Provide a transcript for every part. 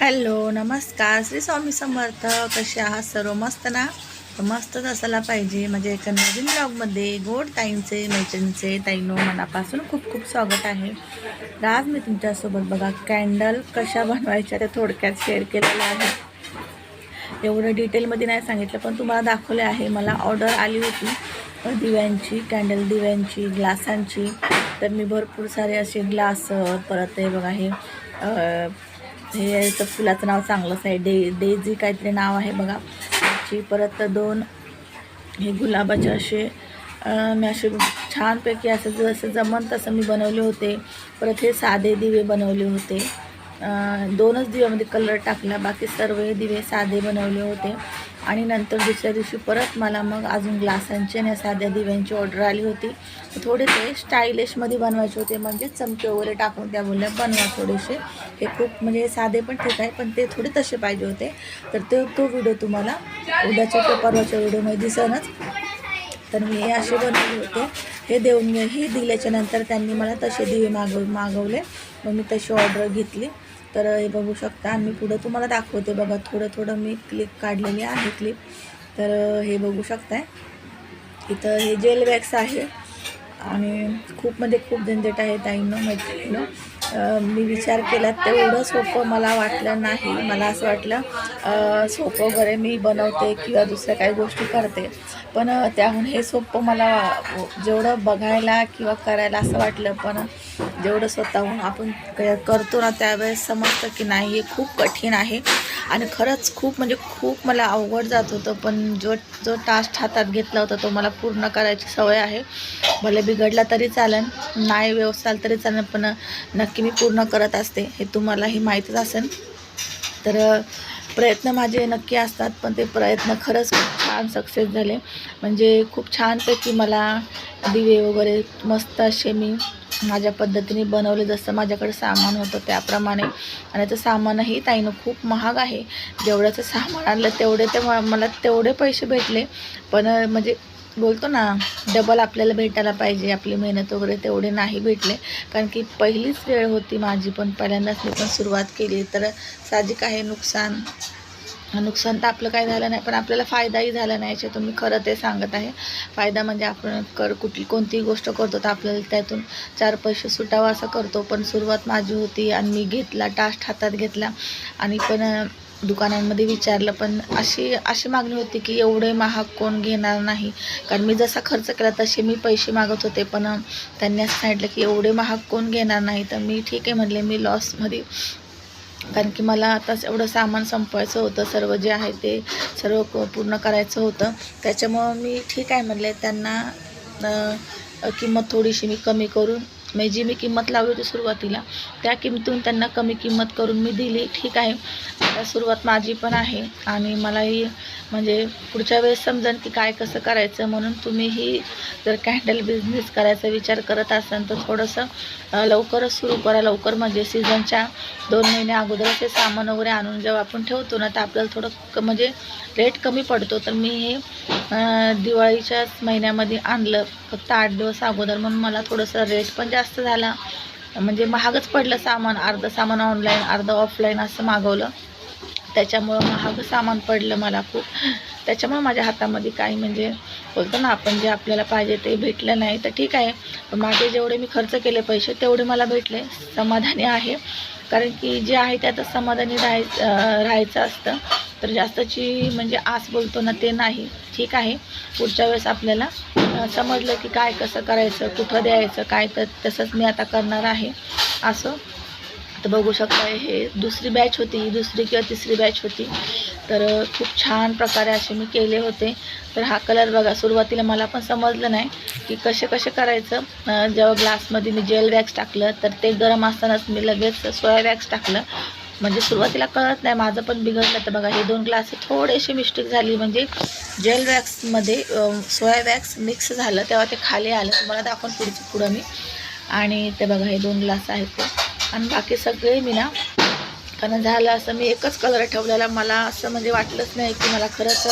Hello नमस्कार. श्री स्वामी समर्थ कसे आहात सर्व? मस्त ना? मस्तच असायला पाहिजे. म्हणजे एका नवीन ब्लॉगमध्ये गोड ताईंचे मैत्रिणीचे ताईनो मनापासून खूप खूप स्वागत आहे. आज मी तुमच्यासोबत बघा कॅन्डल कशा बनवायच्या त्या थोडक्यात शेअर केलेलं आहे. एवढं डिटेलमध्ये नाही सांगितलं पण तुम्हाला दाखवले आहे. मला ऑर्डर आली होती दिव्यांची कॅन्डल दिव्यांची ग्लासांची. तर मी भरपूर सारे असे ग्लास परत हे बघा हे हे याचं फुलाचं नाव चांगलंच आहे. डे डेझी काहीतरी नाव आहे बघा. त्याची परत दोन हे गुलाबाचे असे मी असे छानपैकी असं जसं जमन तसं मी बनवले होते. परत हे साधे दिवे बनवले होते. दोनच दिव्यामध्ये कलर टाकला. बाकी सर्व हे दिवे साधे बनवले होते. आणि नंतर दुसऱ्या दिवशी परत मला मग अजून ग्लासांची आणि साध्या दिव्यांची ऑर्डर आली होती. थोडे ते स्टायलिशमध्ये बनवायचे होते. म्हणजे चमके वगैरे टाकून त्या बोलल्या बनवा थोडेसे. हे खूप म्हणजे साधे पण ठीक आहे पण ते थोडे तसे पाहिजे होते. तर ते तो व्हिडिओ तुम्हाला उद्याच्या तो परवाच्या व्हिडिओमध्ये दिसनच तर मी हे असे बनवले होते. हे देऊन हे दिल्याच्या नंतर त्यांनी मला तसे दिवे मागव मागवले. मग मी तशी ऑर्डर घेतली. तर हे बघू शकता आणि मी पुढं तुम्हाला दाखवते बघा. थोडं थोडं मी क्लिप काढलेली आहे क्लिप तर हे बघू शकताय. इथं हे जेल वॅक्स आहे. आणि खूप म्हणजे खूप झंझट आहे ताईंनं मैत्रिणीनं. मी विचार केला तेवढं सोपं मला वाटलं नाही. मला असं वाटलं सोपं वगैरे मी बनवते किंवा दुसऱ्या काही गोष्टी करते. पण त्याहून हे सोपं मला जेवढं बघायला किंवा करायला असं वाटलं पण जेवढं स्वतःहून आपण करतो ना त्यावेळेस समजतं की नाही हे खूप कठीण आहे. आणि खरंच खूप म्हणजे खूप मला अवघड जात होतं पण जो जो टास्क हातात घेतला होता तो मला पूर्ण करायची सवय आहे. भले बिघडला तरी चालेल नाही व्यवस्था तरी चालेल पण नक्की मी पूर्ण करत असते हे तुम्हालाही माहीतच असेल. तर प्रयत्न माझे नक्की असतात पण ते प्रयत्न खरंच खूप छान सक्सेस झाले. म्हणजे खूप छानपैकी मला दिवे वगैरे मस्त असे मी माझ्या पद्धतीने बनवले जसं माझ्याकडे सामान होतं त्याप्रमाणे. आणि ते सामानही ताईनं खूप महाग आहे. जेवढ्याचं सामान आणलं तेवढे ते म- मला तेवढे पैसे भेटले. पण म्हणजे बोलतो ना डबल आपल्याला भेटायला पाहिजे आपली मेहनत वगैरे तेवढे नाही भेटले. कारण की पहिलीच वेळ होती माझी पण पहिल्यांदाच मी पण सुरुवात केली. तर साहजिक आहे नुकसान. नुकसान तर आपलं काही झालं नाही पण आपल्याला फायदाही झाला नाही याच्यातून. मी खरं ते सांगत आहे. फायदा म्हणजे आपण कर कुठली कोणतीही गोष्ट करतो तर आपल्याला त्यातून चार पैसे सुटावा असं करतो. पण सुरुवात माझी होती आणि मी घेतला टास्ट हातात घेतला. आणि पण दुकानांमध्ये विचारलं पण अशी अशी मागणी होती की एवढे महाग कोण घेणार नाही. कारण मी जसा खर्च केला तसे मी पैसे मागत होते. पण त्यांनी असं सांगितलं की एवढे महाग कोण घेणार नाही. तर मी ठीक आहे म्हटले मी लॉसमध्ये कारण की मला आता एवढं सामान संपवायचं होतं सर्व जे आहे ते सर्व क- पूर्ण करायचं होतं. त्याच्यामुळं मी ठीक आहे म्हणले त्यांना किंमत थोडीशी मी कमी करून म्हणजे जी मी किंमत लावली होती सुरुवातीला त्या किमतीतून त्यांना कमी किंमत करून मी दिली. ठीक आहे. आता सुरुवात माझी पण आहे आणि मलाही म्हणजे पुढच्या वेळेस समजेल की काय कसं करायचं म्हणून तुम्हीही जर कॅन्डल बिझनेस करायचा विचार करत असाल तर थोडंसं लवकरच सुरू करा. लवकर म्हणजे सीझनच्या दोन महिने अगोदरच हे सामान वगैरे आणून जेव्हा आपण ठेवतो ना तर आपल्याला थोडं क म्हणजे रेट कमी पडतो. तर मी हे दिवाळीच्याच महिन्यामध्ये आणलं. फक्त आठ दिवस अगोदर म्हणून मला थोडंसं रेट पण जास्त जास्त झाला. म्हणजे महागच पडलं सामान अर्धं सामान ऑनलाईन अर्धं ऑफलाईन असं मागवलं. त्याच्यामुळं महाग सामान पडलं मला खूप. त्याच्यामुळं माझ्या हातामध्ये काही म्हणजे बोलतो ना आपण जे आपल्याला पाहिजे ते भेटलं नाही. तर ठीक आहे पण माझे जेवढे मी खर्च केले पैसे तेवढे मला भेटले. समाधानी आहे. कारण की जे आहे त्यातच समाधानी राहायचं राहायचं असतं. तर जास्तची म्हणजे आस बोलतो ना ते नाही. ठीक आहे पुढच्या वेळेस आपल्याला समजलं की काय कसं करायचं कुठं द्यायचं काय तर तसंच मी आता करणार आहे. असं. तर बघू शकता हे दुसरी बॅच होती दुसरी किंवा तिसरी बॅच होती. तर खूप छान प्रकारे असे मी केले होते. तर हा कलर बघा सुरुवातीला मला पण समजलं नाही की कसे कसे करायचं. जेव्हा ग्लासमध्ये मी जेल वॅक्स टाकलं तर ते गरम असतानाच मी लगेच सोया वॅक्स टाकलं. म्हणजे सुरुवातीला कळत नाही माझं पण बिघडलं तर बघा. हे दोन ग्लास थोडेसे मिस्टेक झाली. म्हणजे जेल वॅक्समध्ये सोया वॅक्स मिक्स झालं तेव्हा ते खाली आलं. तुम्हाला दाखवून पुढचं पुढं मी. आणि ते बघा हे दोन ग्लास आहेत ते. आणि बाकी सगळे मी ना कारण झालं असं मी एकच कलर ठेवलेला. मला असं म्हणजे वाटलंच नाही की मला खरंच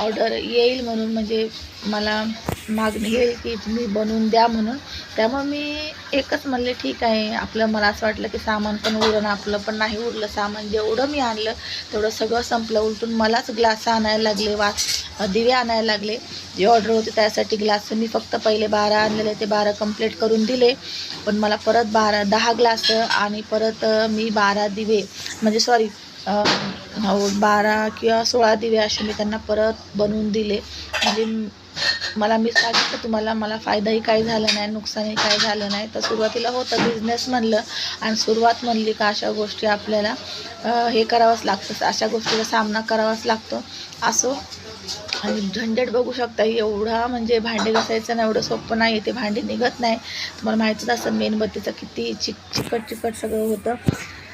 ऑर्डर येईल म्हणून म्हणजे मला मागणी येईल की तुम्ही बनवून द्या म्हणून. त्यामुळे मी एकच म्हणले ठीक आहे. आपलं मला असं वाटलं की सामान पण उरलं आपलं पण नाही उरलं. सामान जेवढं मी आणलं तेवढं सगळं संपलं. उलटून मलाच ग्लास आणायला लागले वाच दिवे आणायला लागले. जे ऑर्डर होते त्यासाठी ग्लास मी फक्त पहिले बारा आणलेले ते बारा कंप्लीट करून दिले. पण मला परत बारा दहा ग्लास आणि परत मी बारा दिवे. म्हणजे सॉरी बारा किंवा सोळा दिवे असे मी त्यांना परत बनवून दिले. म्हणजे मला मी सांगितलं तुम्हाला मला फायदाही काही झाला नाही नुकसानही काही झालं नाही. तर सुरुवातीला होतं बिझनेस म्हणलं आणि सुरुवात म्हणली का अशा गोष्टी आपल्याला हे करावंच लागतं अशा गोष्टीचा सामना करावाच लागतो. असो. आणि झंझट बघू शकता एवढा म्हणजे भांडे घासायचं ना एवढं सोपं नाही ते भांडे निघत नाही. तुम्हाला माहितीच असं मेणबत्तीचं किती चिक चिकट चिकट सगळं होतं.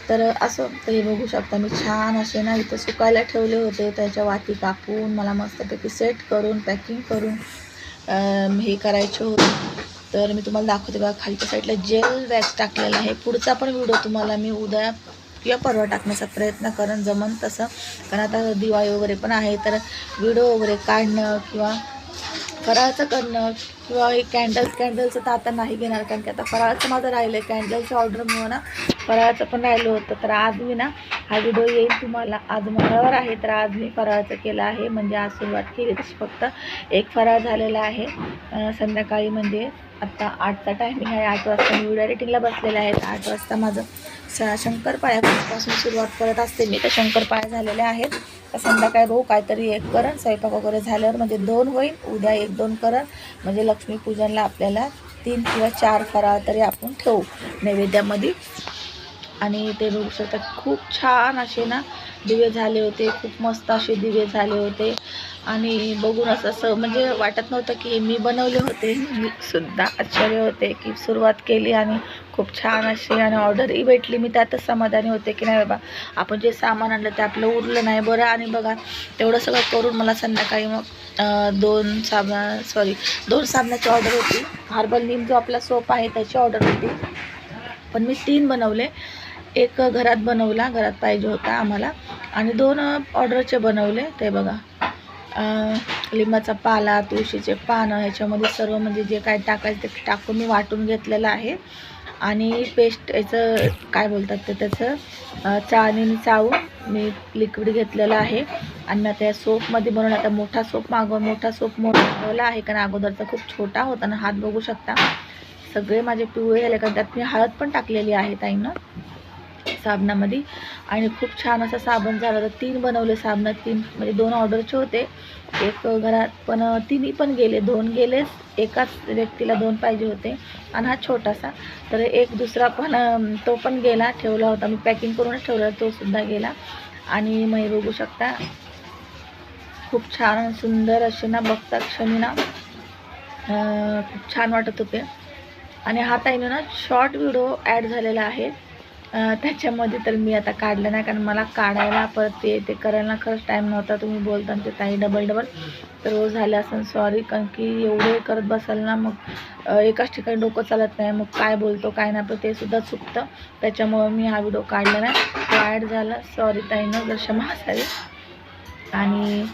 तर असं तर हे बघू शकता मी छान असे ना इथं सुकायला ठेवले होते. त्याच्या वाती कापून मला मस्तपैकी सेट करून पॅकिंग करून हे करायचे होते. तर मी तुम्हाला दाखवते बघा खालच्या साईडला जेल वॅक्स टाकलेला आहे. पुढचा पण व्हिडिओ तुम्हाला मी उद्या किंवा परवा टाकण्याचा प्रयत्न करण जमन तसं. कारण आता दिवाळी वगैरे पण आहे तर व्हिडिओ वगैरे काढणं किंवा फराळाचं करणं किंवा हे कॅन्डल्स कॅन्डलचं तर आता नाही घेणार कारण की आता फराळाचं माझं राहिलं आहे कॅन्डलचं ऑर्डरमुळं ना फराळाचं पण राहिलं होतं. तर आज मी ना हा व्हिडिओ येईल तुम्हाला. आज मंगळवार आहे तर आज मी फराळाचं केलं आहे. म्हणजे आज सुरुवात केली. तशी फक्त एक फराळ झालेला आहे. संध्याकाळी म्हणजे आत्ता आठचा टायमिंग आहे. आठ वाजता मी व्हिडिओ एडिटिंगला बसलेले आहेत आठ वाजता माझं स शंकरपाळ्यापासून सुरुवात करत असते मी. तर शंकरपाळ्या झालेल्या आहेत. संध्याकाळी भाऊ काहीतरी एक करण स्वयंपाक वगैरे झाल्यावर म्हणजे दोन होईल उद्या एक दोन करण. म्हणजे लक्ष्मीपूजनला आपल्याला तीन किंवा चार फराळ तरी आपण ठेवू नैवेद्यामध्ये. आणि ते बघू शकतात खूप छान असे ना दिवे झाले होते खूप मस्त असे दिवे झाले होते. आणि बघूनच असं म्हणजे वाटत नव्हतं की हे मी बनवले होते. मी सुद्धा आश्चर्य होते की सुरुवात केली आणि खूप छान अशी आणि ऑर्डरही भेटली. मी त्यातच समाधानी होते की नाही बाबा आपण जे सामान आणलं ते आपलं उरलं नाही. बरं आणि बघा तेवढं सगळं करून मला संध्याकाळी मग दोन साबणा सॉरी दोन साबणाची ऑर्डर होती. हार्बल नीम जो आपला सोप आहे त्याची ऑर्डर होती. पण मी तीन बनवले. एक घरात बनवला घरात पाहिजे होता आम्हाला. आणि दोन ऑर्डरचे बनवले ते बघा. लिंबाचा पाला तुळशीचे पानं ह्याच्यामध्ये सर्व म्हणजे जे काय टाकायचं ते टाकून मी वाटून घेतलेलं आहे. आणि पेस्ट याचं काय बोलतात ते त्याचं चाळणीने चाळून मी लिक्विड घेतलेलं आहे. आणि मी आता या सोपमध्ये बनवलं आता मोठा सोप मागवून मोठा सोप ठेवला आहे कारण अगोदरचा खूप छोटा होता ना हात बघू शकता. सगळे माझे पिवळे झाले कारण त्यात मी हळद पण टाकलेली आहे ताईनं. साबणामध्ये. आणि खूप छान असा साबण झाला तर तीन बनवले साबणात तीन म्हणजे दोन ऑर्डरचे होते. एक घरात पण तिन्ही पण गेले. दोन गेलेच. एकाच व्यक्तीला दोन पाहिजे होते. आणि हा छोटासा. तर एक दुसरा पण तो पण गेला ठेवला होता. मी पॅकिंग करूनच ठेवला तो सुद्धा गेला. आणि मग बघू शकता खूप छान सुंदर असे ना बघता क्षणी ना. खूप छान वाटत होते. आणि हा ताईनं ना शॉर्ट व्हिडिओ ॲड झालेला आहे. त्याच्यामध्ये तर मी आता काढलं नाही कारण मला काढायला परत ते ते करायला खरंच टाईम नव्हता. तुम्ही बोलता ते ताई डबल डबल तर रोज झालं असं सॉरी कारण की एवढे करत बसाल ना मग एकाच ठिकाणी डोकं चालत नाही. मग काय बोलतो काय नाही पण ते सुद्धा चुकतं. त्याच्यामुळं मी हा व्हिडिओ काढला नाही. तो ॲड झाला. सॉरी ताईनं जर क्षमा असावी. आणि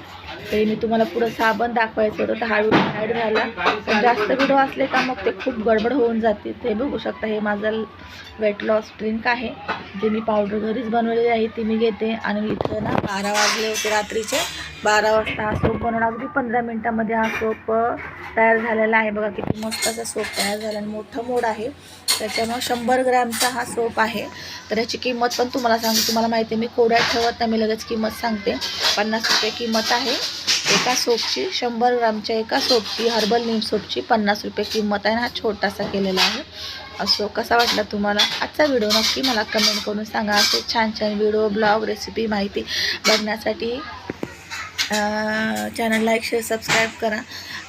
ते मी तुम्हाला पुढं साबण दाखवायचं होतं तर हा व्हिडिओ ॲड झाला. पण जास्त व्हिडिओ असले का मग ते खूप गडबड होऊन जाते ते बघू शकता. हे माझं वेट लॉस ड्रिंक आहे. जे मी पावडर घरीच बनवलेली आहे ती मी घेते. आणि इथं ना बारा वाजले होते रात्रीचे. बारा वाजता हा सोप बनवून अगदी पंधरा मिनटामध्ये हा सोप तयार झालेला आहे. बघा किती मस्त असा सोप तयार झाला आणि मोठं मोड आहे. त्याच्यामुळं शंभर ग्रॅमचा हा सोप आहे. तर याची किंमत पण तुम्हाला सांगते. तुम्हाला माहिती आहे मी कोड्यात ठेवत नाही. मी लगेच किंमत सांगते. पन्नास रुपये किंमत आहे. एका सोपची शंभर ग्रामच्या एका सोपची हर्बल नीम सोपची पन्नास रुपये किंमत आहे हा छोटासा केलेला आहे. असो कसा वाटला तुम्हाला आजचा व्हिडिओ? नक्की मला कमेंट करून सांगा. असे छान छान व्हिडिओ ब्लॉग रेसिपी माहिती बघण्यासाठी चॅनल लाईक शेअर सबस्क्राईब करा.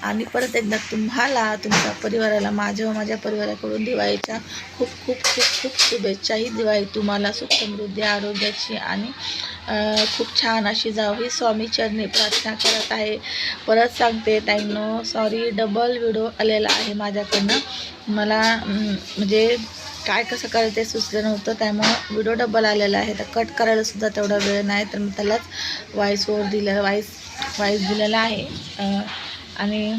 आणि परत एकदा तुम्हाला तुमच्या परिवाराला माझ्या व माझ्या परिवाराकडून दिवाळीच्या खूप खूप खूप खूप शुभेच्छा ही दिवाळी तुम्हाला सुख समृद्धी आरोग्याची आणि खूप छान अशी जावं ही स्वामी चरणी प्रार्थना करत आहे. परत सांगते ताईंनो सॉरी डबल व्हिडिओ आलेला आहे माझ्याकडनं. मला म्हणजे काय कसं करायचं ते सुचलं नव्हतं. त्यामुळं व्हिडिओ डबल आलेला आहे. तर कट करायलासुद्धा तेवढा वेळ नाही तर मी त्यालाच वॉईसवर दिलं वाईस वाईस दिलेला आहे. आणि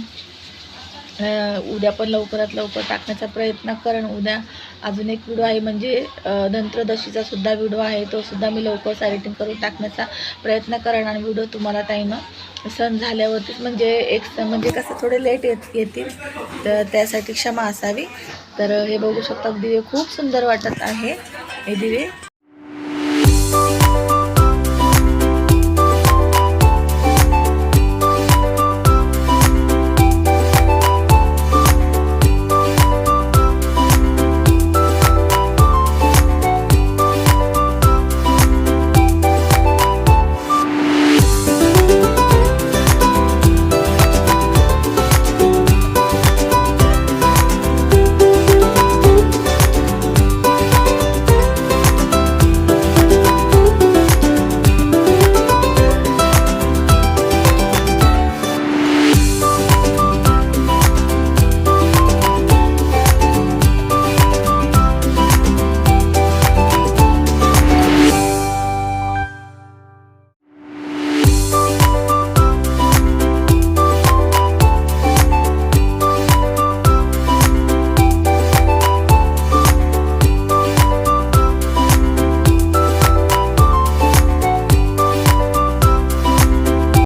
उद्या पण लवकरात लवकर टाकण्याचा प्रयत्न करण. उद्या अजून एक व्हिडिओ आहे म्हणजे अं, सुद्धा व्हिडिओ आहे. तो सुद्धा मी लवकरच एडिटिंग करून टाकण्याचा प्रयत्न करेन आणि व्हिडिओ तुम्हाला टाईम सण झाल्यावरतीच म्हणजे एक सण म्हणजे कसं थोडे लेट येत येतील तर त्यासाठी क्षमा असावी. तर हे बघू शकता दिवे खूप सुंदर वाटत आहे. हे दिवे